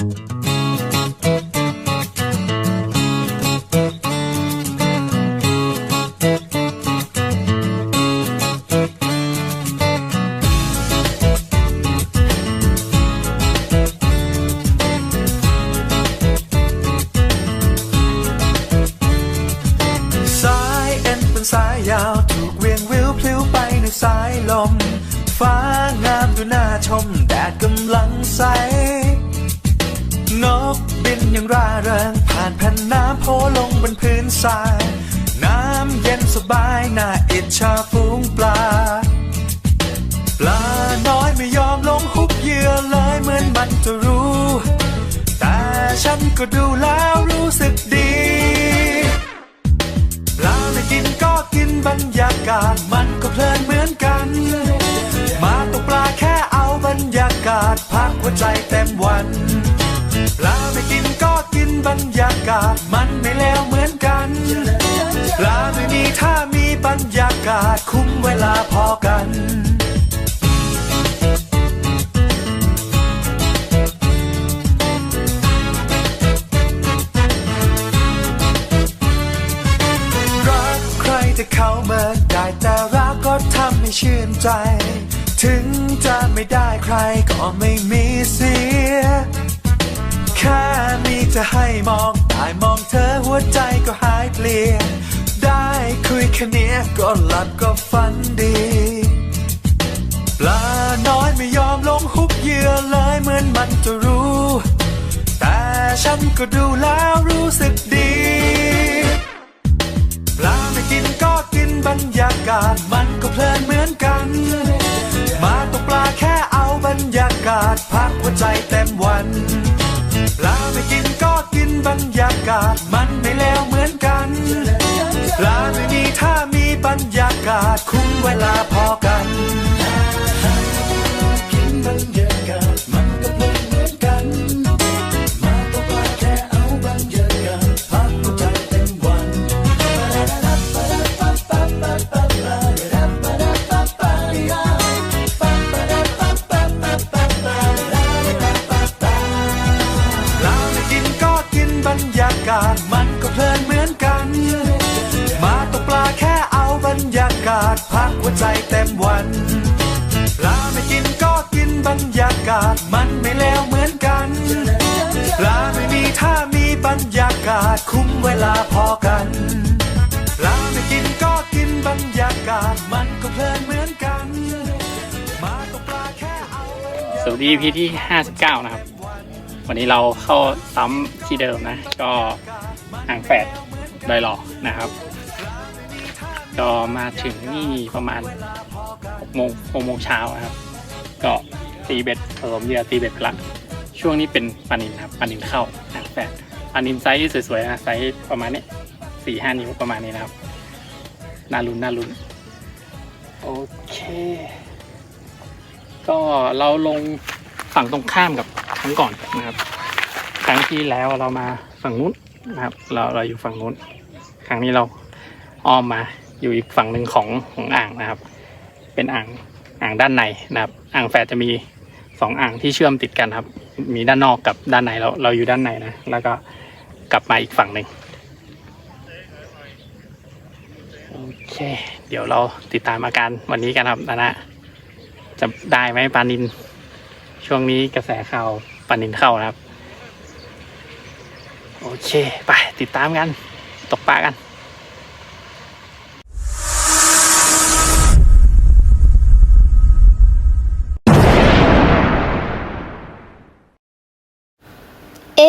ส หัวใจเต็มวันปลาไม่กินก็กินบรรยากาศมันไม่เลวเหมือนกันปลาไม่มีถ้ามีบรรยากาศคุ้มเวลาพอกันรักใครจะเข้ามาได้แต่รักก็ทำให้ชื่นใจ ถึงจะไม่ได้ใครก็ไม่มีเสีย แค่มีจะให้มองได้มองเธอหัวใจก็หายเปลี่ยนได้คุยแค่เนี้ยก็หลับก็ฝันดี ปลาน้อยไม่ยอมลงหุบเหยื่อเลยเหมือนมันจะรู้ แต่ฉันก็ดูแล้วรู้สึกดีปลาไม่กินก็กินบรรยากาศมันก็เพลินเหมือนกัน แค่เอาบรรยากาศพักหัวใจเต็มวันปลาไม่กินก็กินบรรยากาศมันไม่เลวเหมือนกันปลาไม่มีถ้ามีบรรยากาศคุ้มเวลาพอกัน เวลาพอกันปลาไม่กินก็กินบรรยากาศมันก็เพลินเหมือนกัน มาตกปลาแค่เอาสวัสดี EP ที่ 59 นะครับ วันนี้เราเข้าซ้ำที่เดิมนะ ก็อ่างแฝดดอยหล่อนะครับ ก็มาถึงนี่ประมาณ6โมง6โมงเช้านะครับ ก็ตีเบ็ดผสมเหยื่อตีเบ็ดไปละช่วงนี้เป็นปลานินครับปลานินเข้าอ่างแฝด ปลานินไซส์สวยๆนะไซส์ประมาณนี้สี่ห้านิ้วประมาณนี้นะครับน่าลุ้นน่าลุ้นโอเค ก็เราลงฝั่งตรงข้ามกับครั้งก่อนนะครับ ครั้งที่แล้วเรามาฝั่งนู้นนะครับ เราเราอยู่ฝั่งนู้น ครั้งนี้เราอ้อมมาอยู่อีกฝั่งหนึ่งของของอ่างนะครับ เป็นอ่างอ่างด้านในนะครับ อ่างแฝดจะมีสองอ่างที่เชื่อมติดกันครับ มีด้านนอกกับด้านในเราเราอยู่ด้านในนะ แล้วก็ กลับมาอีกฝั่งหนึ่งโอเค เดี๋ยวเราติดตามอาการวันนี้กันครับนะนะจะได้ไหมปานิน ช่วงนี้กระแสข่าวปานินเข้านะครับ โอเค ไปติดตามกัน ตกปลากัน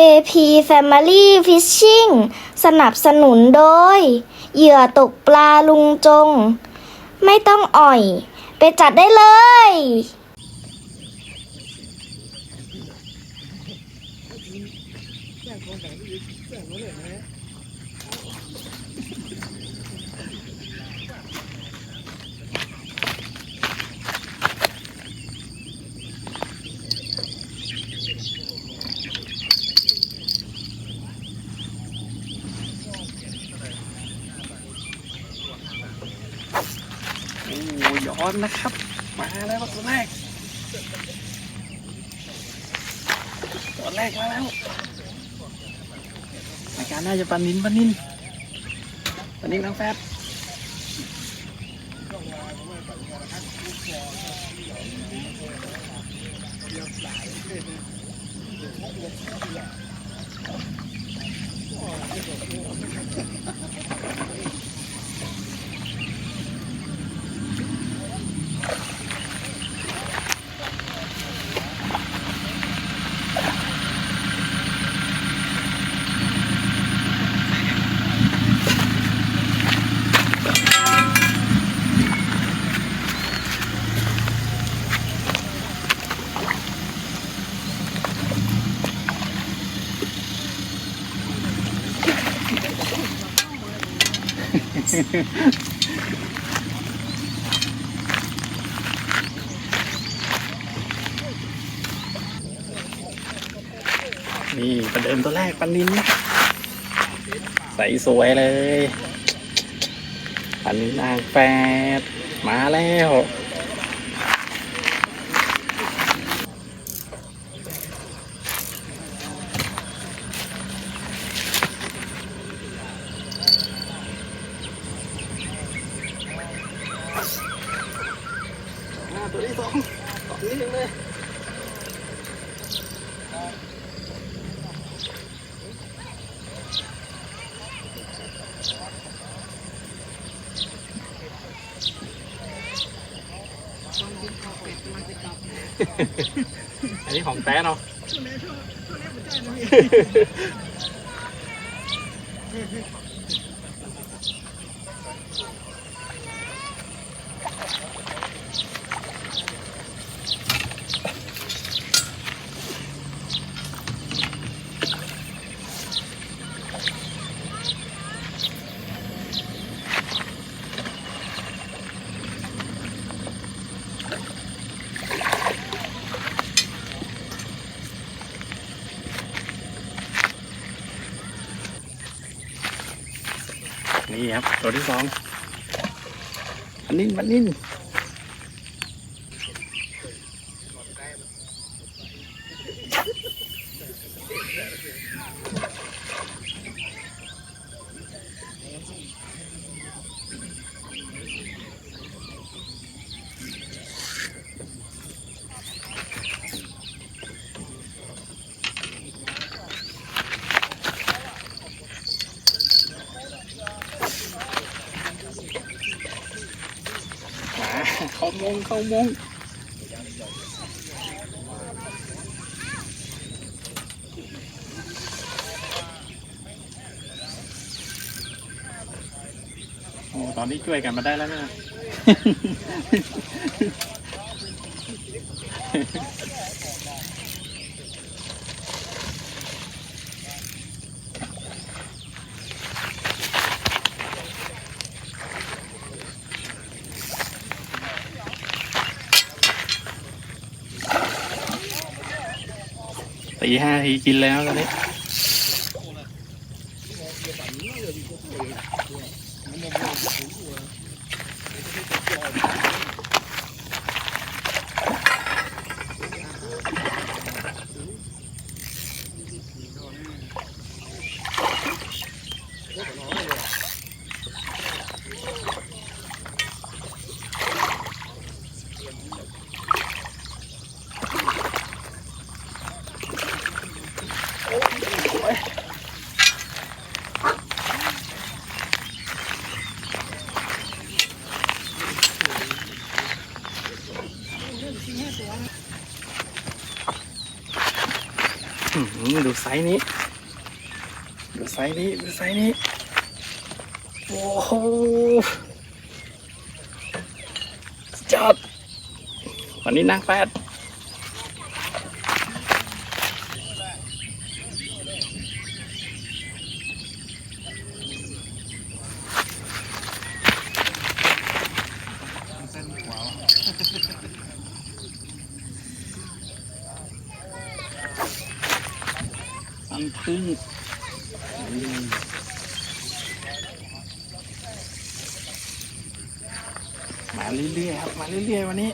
AP Family Fishing สนับสนุนโดย เหยื่อตกปลาลุงจง ไม่ต้องอ่อย ไปจัดได้เลย อนนะครับ มาแล้วตัวแรกตัวตัวแรกมาแล้วรายการน่าจะปลานินปลานินปลานินนางแฟด นี่ประเดิมตัวแรกปลานินนใสสวยเลยปันนินนางแฟดมาแล้วที่สองตัวนี้เลย อันนี้ของแท้เนาะนี่ครับ ตัวที่สองอันนี้มันนิ่มา เข้ามงเข้ามงโอ้ตอนนี้ช่วยกันมาได้แล้วเนี่ย ตีห้าทีกินแล้วตอนนี้ ส์นี้ ดูไซส์นี้ ดูไซส์นี้ โอ้โหจัดยอดวันนี้นางแปด เรื่อยๆครับมาเรื่อยๆวันนี้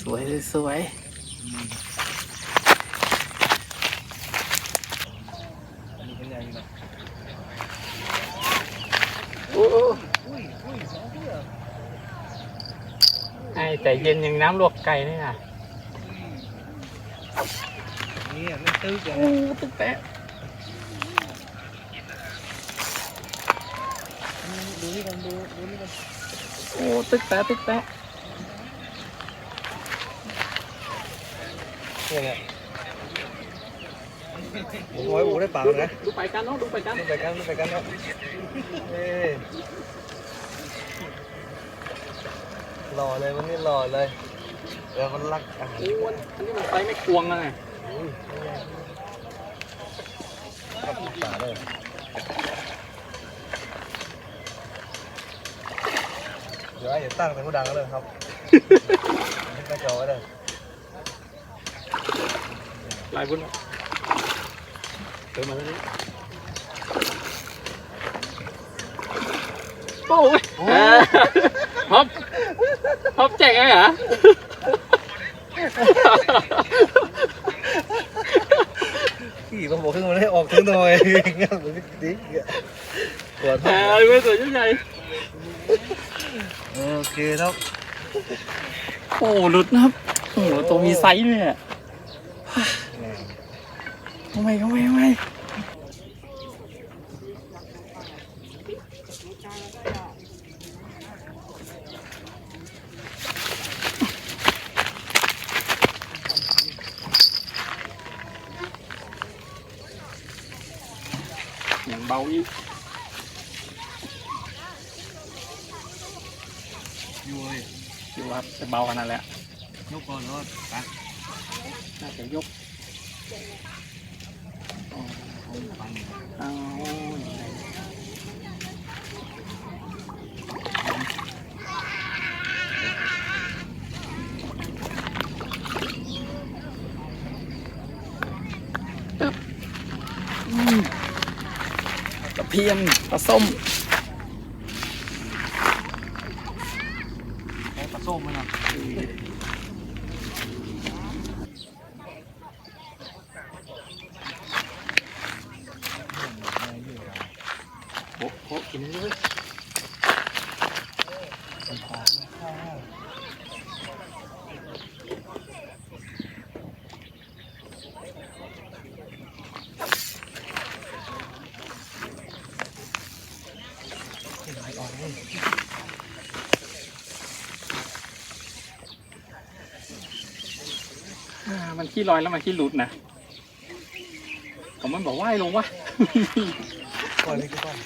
สวย สวยๆไอ้แต่เย็นยังน้ำลวกไก่นี่นะนี่มันตื้อกันโอ้ตึ๊กแตะดูนี่กันดูดูนี่กันโอ้ตึ๊กแตะตึ๊กแตะ เนี่ยเนี่ยผมไว้บูได้ปากนะดูไปกันเนาะดูไปกันดูไปกันดูไปกันเนาะเอ้ยหล่อเลยมันนี่หล่อเลยเดี๋ยวมันรักอาหารโอ้อันอันนี้มันไซส์ไม่ควงนะไงอุ้ยครับป่าเลยเดี๋ยวไอ้อย่าตั้งเป็นผู้ดังกันเลยครับให้กระจอกไว้เลย ลายบุญเดินมาแล้วนี่โอ้ยฮอปฮอปแจกไงเหรอขี่ก็บอกขึ้นมาได้ออกถึงหน่อยเงี้ยมันดิปวดแต่ท้องไม่สวยจังไงโอเคครับโอ้หลุดนะครับโอ้โหตัวมีไซส์ด้วยอะทำไมทำไมทำไมอย่างเบาอีกอยู่เลยอยู่ครับจะ เบาขนาดแล้วยกก่อนรอดไป น่าจะยกฟังเอาตึ๊บอืมกระเพียมปลาส้ม แค่ปลาส้มไหมนะ โอ้โหกินเลย อ่ามัน ขี้ลอยแล้วมันขี้หลุดนะผมมันบอกว่ายลงวะก่อนเลยก่อน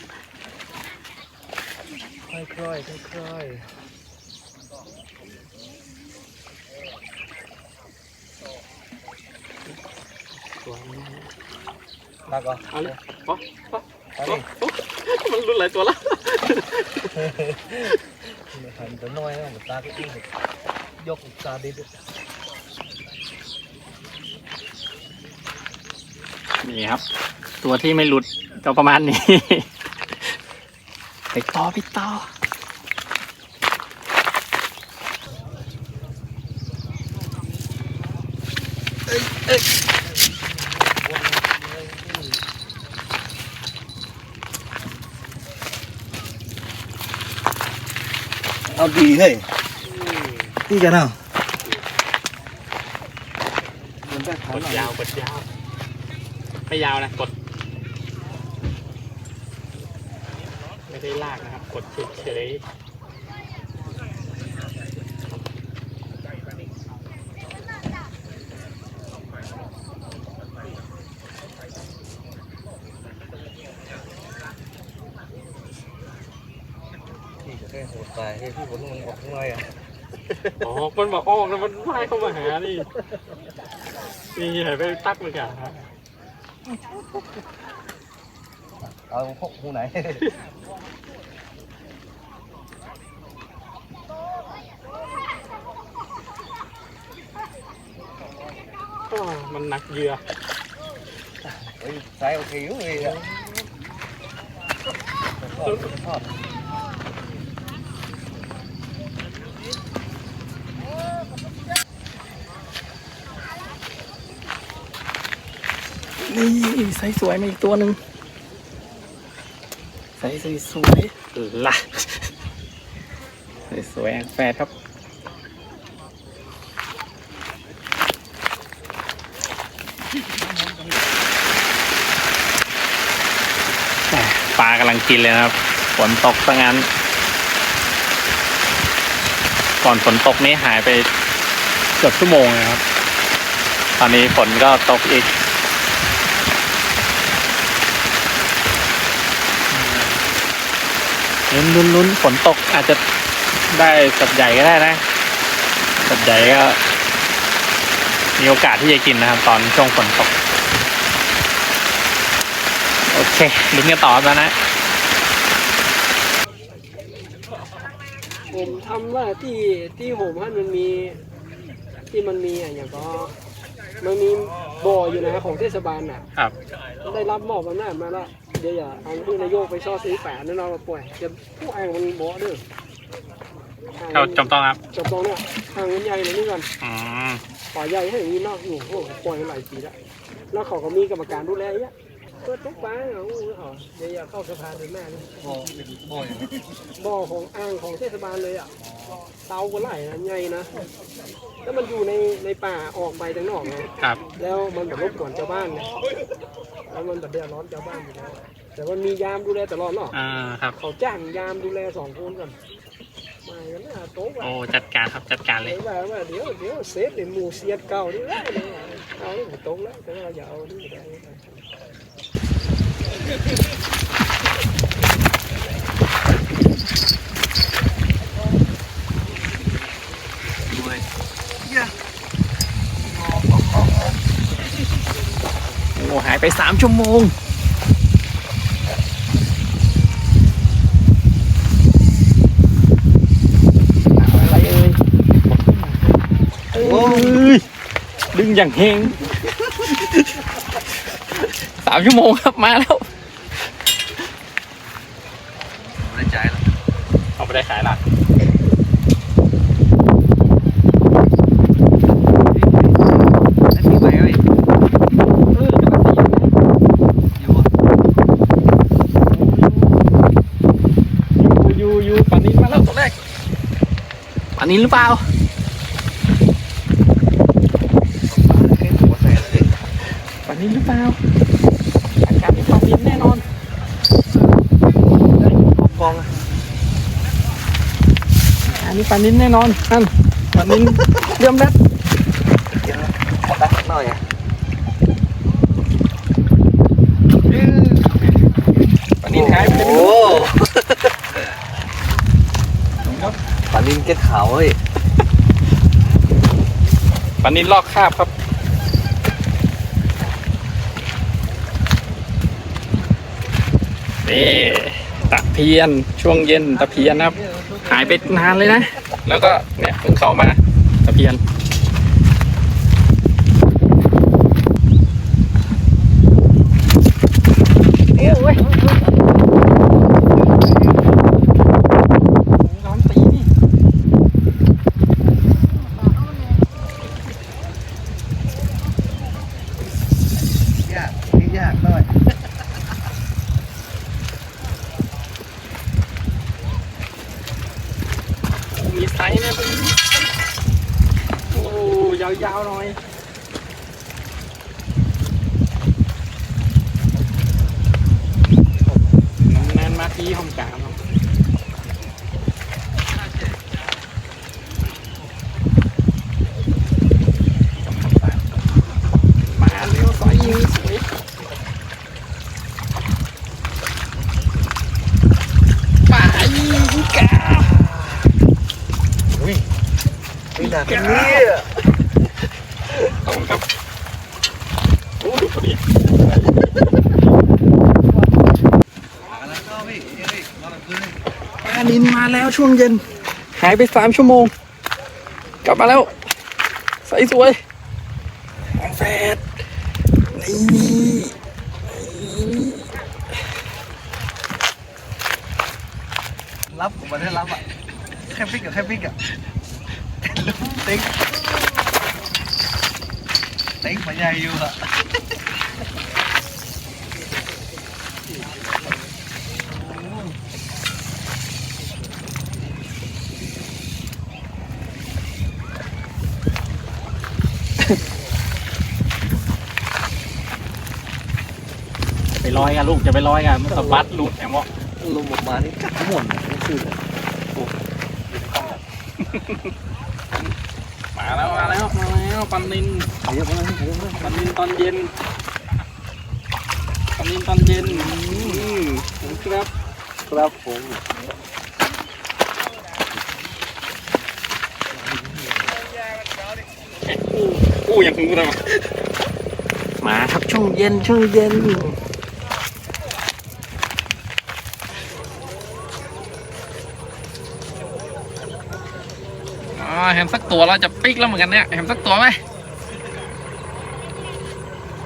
ค่อยๆค่อยๆค่อยตัวนี้ๆตักก่อนเอาเลยป๊อปป๊อปตักป๊อดิปป๊อปมันรุนหลายตัวละหันตัวน้อยนะหมดตาก็อีกยกตาดิด นี่ครับ ตัวที่ไม่หลุดก็ประมาณนี้ไปต่อไปต่อเอ้ยเอ้ยเอาดีเฮ้ยดีกันเอามันได้กดยาวกดยาว ไม่ยาวนะกด ไม่ได้ลากนะครับ กดเฉยพี่จะได้โหดตายให้พี่ผมมันออกข้างในอะๆอ๋อมันบอกออกแล้วมันว่ายเข้ามาหานี่นี่ไหนไปตักเลยกันครับเอา พกหูไหนก็มันหนักเหยื่อ เฮ้ยสายโอเคอยู่เลยอะทอดทอด นี่ใส่สวยมาอีกตัวหนึ่งใส่สวยๆล่ะใส่สวยแฟดครับปลากำลังกินเลยนะครับ ฝนตกซะงั้น ก่อนฝนตกนี้หายไปเกือบชั่วโมงนะครับ ตอนนี้ฝนก็ตกอีก ลุ้นลุ้นลุ้นฝนตกอาจจะได้สัตว์ใหญ่ก็ได้นะสัตว์ใหญ่ก็มีโอกาสที่จะกินนะครับ ตอนช่วงฝนตก โอเคลุ้นกันต่อแล้วนะผมทำว่าที่ที่ผมฮั่นมันมี ที่มันมีอะอย่างก็มันมีบ่ออยู่นะของเทศบาลน่ะ ครับ ได้รับมอบอำนาจมาแล้ว เดี๋ยวอย่าเอาผู้นายกไปช่อซื้อแปะนั่นเรามาป่วยจะผู้อ่างมันบ่อเด้ออ่างเขาจำต้องครับจบตรงเนี่ยอ่างมันใหญ่เลยนี่ก่อนอืมป่าใหญ่ให้อย่างนี้นอกอยู่โอ้โหปล่อยมาหลายปีแล้วแล้วเขาก็มีกรรมการดูแลเยอะเปิดทุกป้าเอาเอาเดี๋ยวอย่าเข้าสะพานเลยแม่เลยบ่อบ่ออย่างนี้บ่อของอ่างของเทศบาลเลยอะเตาก็ไหลนะใหญ่นะแล้วมันอยู่ในในป่าออกไปทางนอกไงครับ แล้วมันแบบรบกวนชาวบ้านไง แล้วมันแบบเดือดร้อนชาวบ้านอยู่แล้วแต่มันมียามดูแลตลอดเนาะอ่าครับ เขาจ้างยามดูแลสองคนก่อนมากันนะโต๊ะโอ้ว่าจัดการครับจัดการเลยว่าว่าเดี๋ยวเดี๋ยวเซฟในหมู่เสียดเก่านี่ได้เลยเอาไม่ตรงแล้วแต่ว่าอย่าเอานี่ได้ โอ้หาย ไปสามชั่วโมง อะไรเอ่ยเอ้ย ดึงอย่างเฮงสามชั่วโมงครับมาแล้วไม่ได้ใจแล้วเอาไปได้ขายละแล้วมีไปไหมอยู่อะ ยูยูปลานินมาแล้วตัวแรกปลา นินหรือเปล่าแค่หัวแสนเลยปลานินหรือเปล่าอาการนี้ปลานินแน่นอนกองอะอันนี้ปลานินแน่นอนนั่นปลานินเริ่มแล้วเดี๋ยวตักหน่อยอะปลานินหายไปเลยไม่โอ้รู้ครับ ปลานินเก็ตขาวเฮ้ยปลานินลอกคราบครับ นี่ตะเพียนช่วงเย็นตะเพียนครับ หายไปนานเลยนะ แล้วก็เนี่ยเพิ่งเข้ามาตะเพียน โอ้ยร้อนตีนี่ ยากนี่ยากหน่อย มีไซส์นะโอ้ยาวๆ หน่อย น้ำแน่นมาที่ห้องกลางครับมาเร็วสอยยิงสวยป่ายิงกา อุ้ยไม่หนักอันนี้อะ ขอบคุณครับโอ้ดูพอดี มาแล้วก็พี่นี่พี่นอนกับพื้นเลย ปลานินมาแล้วช่วงเย็น หายไปสามชั่วโมง กลับมาแล้วใสสวยหางแฟดนี่รับผมมาได้รับอะแค่ปิกกับแค่ปิกอะติ๊กติ๊กมาใหญ่อยู่อะ ไปลอยกันลูกจะไปลอยกันมันสะบัดหลุดแอมบอกลมออกมานี่กัดหมดนี่คือมาแล้วมาแล้วมาแล้วปันนินเยอะมากเยอะมากปันนินตอนเย็นปันนินตอนเย็นอืมครับครับผมกู้ยังคงกูทำมาครับช่วงเย็นช่วงเย็น อ๋อเห็นสักตัวเราจะปิกแล้วเหมือนกันเนี่ยเห็นสักตัวไหม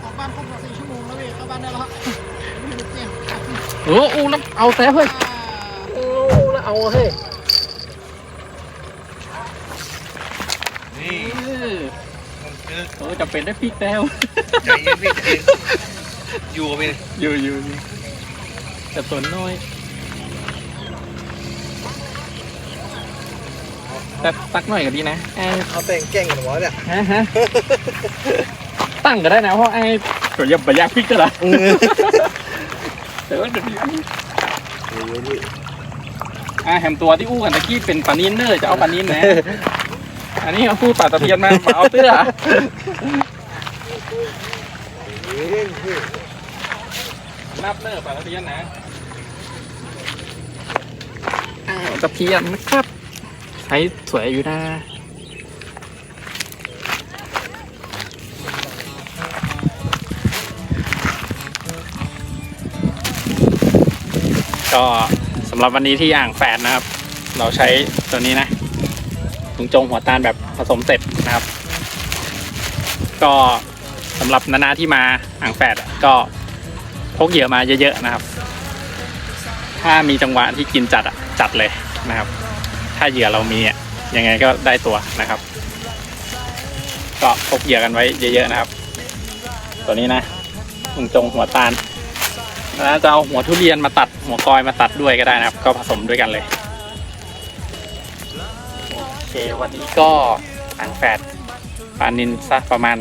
ออกบ้านครบสี่ชั่วโมงแล้วเว้ยเข้าบ้านได้แล้วโอ้โหแล้วเอาแซ่เฮ้ยโอ้แล้วเอาเฮ้ยนี่เออเออจะเป็นได้ปิกแล้วใจเย็นพี่ใจเย็นอยู่กับพี่อยู่อยู่อยู่แต่ตัวน้อย แต่ตักหน่อยก็ดีนะไอ้เอาแต่งแกล้งกันหมอเนี่ยฮะฮะตั้งก็ได้นะเพราะไอ้ตัวยับไปยากพริกก็ได้แต่ว่าเดี๋ยวนี้อ่าแฮมตัวที่อู้กันตะกี้เป็นปลานินเนอร์จะเอาปลานินนะ อันนี้เอาพูดปลาตะเพียนมามาเอาเตื้อนับเนอร์ปลาตะเพียนนะอ้าวตะเพียนนะครับใช้สวยอยู่นะก็สำหรับวันนี้ที่อ่างแฝดนะครับ เราใช้ตัวนี้นะถุงจงหัวตาลแบบผสมเสร็จนะครับ ก็สำหรับนานาที่มาอ่างแฝดก็พกเหยื่อมาเยอะๆนะครับ ถ้ามีจังหวะที่กินจัดจัดเลยนะครับ ถ้าเหยื่อเรามีอะยังไงก็ได้ตัวนะครับ ก็พกเหยื่อกันไว้เยอะๆนะครับ ตัวนี้นะถุงจงหัวตาลแล้วจะเอาหัวทุเรียนมาตัดหัวกอยมาตัดด้วยก็ได้นะครับ ก็ผสมด้วยกันเลยโอเควันนี้ก็อ่างแฝดปลานินสักประมาณ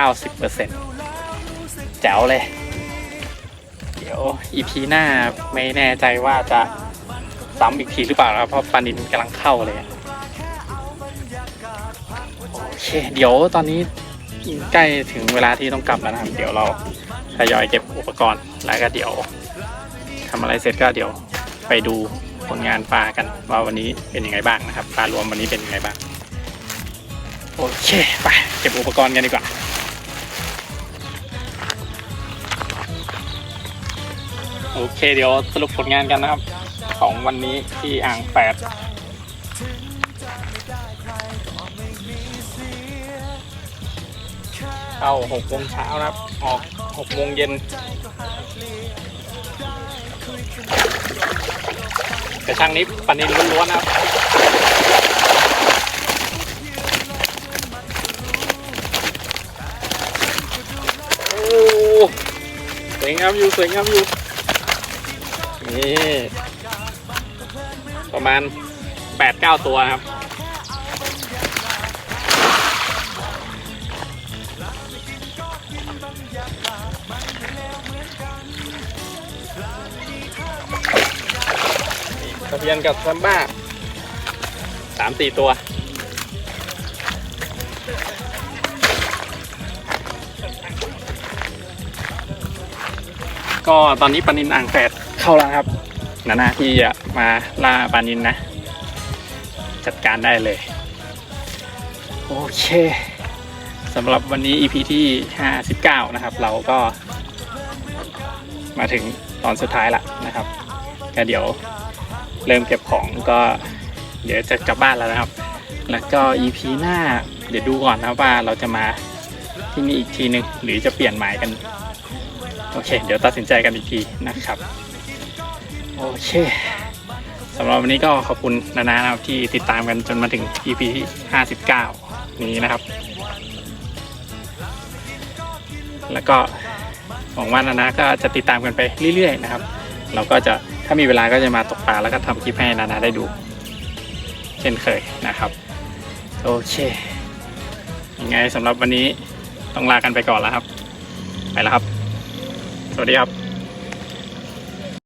90%แจ๋วเลย เดี๋ยวอีพีหน้าไม่แน่ใจว่าจะ ซ้ำอีกทีหรือเปล่านะครับเพราะปานินกำลังเข้าเลยโอเคเดี๋ยวตอนนี้ใกล้ถึงเวลาที่ต้องกลับแล้วนะครับ เดี๋ยวเราทยอยเก็บอุปกรณ์แล้วก็เดี๋ยวทำอะไรเสร็จก็เดี๋ยวไปดูผลงานปลากันว่าวันนี้เป็นยังไงบ้างนะครับปลารวมวันนี้เป็นยังไงบ้างโอเคไปเก็บอุปกรณ์กันดีกว่าโอเคเดี๋ยวสรุปผลงานกันนะครับ ของวันนี้ที่อ่างแปดเข้าหกโมงเช้านะครับ ออกหกโมงเย็น แต่ช่างนี้ปนินล้วนๆนะครับโอ้สวยงามอยู่สวยงามอยู่นี่ ประมาณแปดเก้าตัวครับตะเพียนกับซัมบ้าสามสี่ตัวก็ตอนนี้ปลานินอ่างแฝดเข้าแล้วครับนานาที่จะ มาล่าปลานินนะ จัดการได้เลย โอเคสำหรับวันนี้ EP ที่ 59 นะครับ เราก็มาถึงตอนสุดท้ายละนะครับก็เดี๋ยวเริ่มเก็บของก็เดี๋ยวจะกลับบ้านแล้วนะครับ แล้วก็ EP หน้าเดี๋ยวดูก่อนนะว่าเราจะมาที่นี่อีกทีหนึ่งหรือจะเปลี่ยนหมายกัน โอเค เดี๋ยวตัดสินใจกันอีกทีนะครับ โอเค สำหรับวันนี้ก็ขอบคุณนานานะครับที่ติดตามกันจนมาถึง EP ที่ 59 นี้นะครับ แล้วก็หวังว่านานาก็จะติดตามกันไปเรื่อยๆนะครับ เราก็จะถ้ามีเวลาก็จะมาตกปลาแล้วก็ทำคลิปให้นานาได้ดู เช่นเคยนะครับ โอเคยังไงสำหรับวันนี้ต้องลากันไปก่อนแล้วครับ ไปแล้วครับ สวัสดีครับ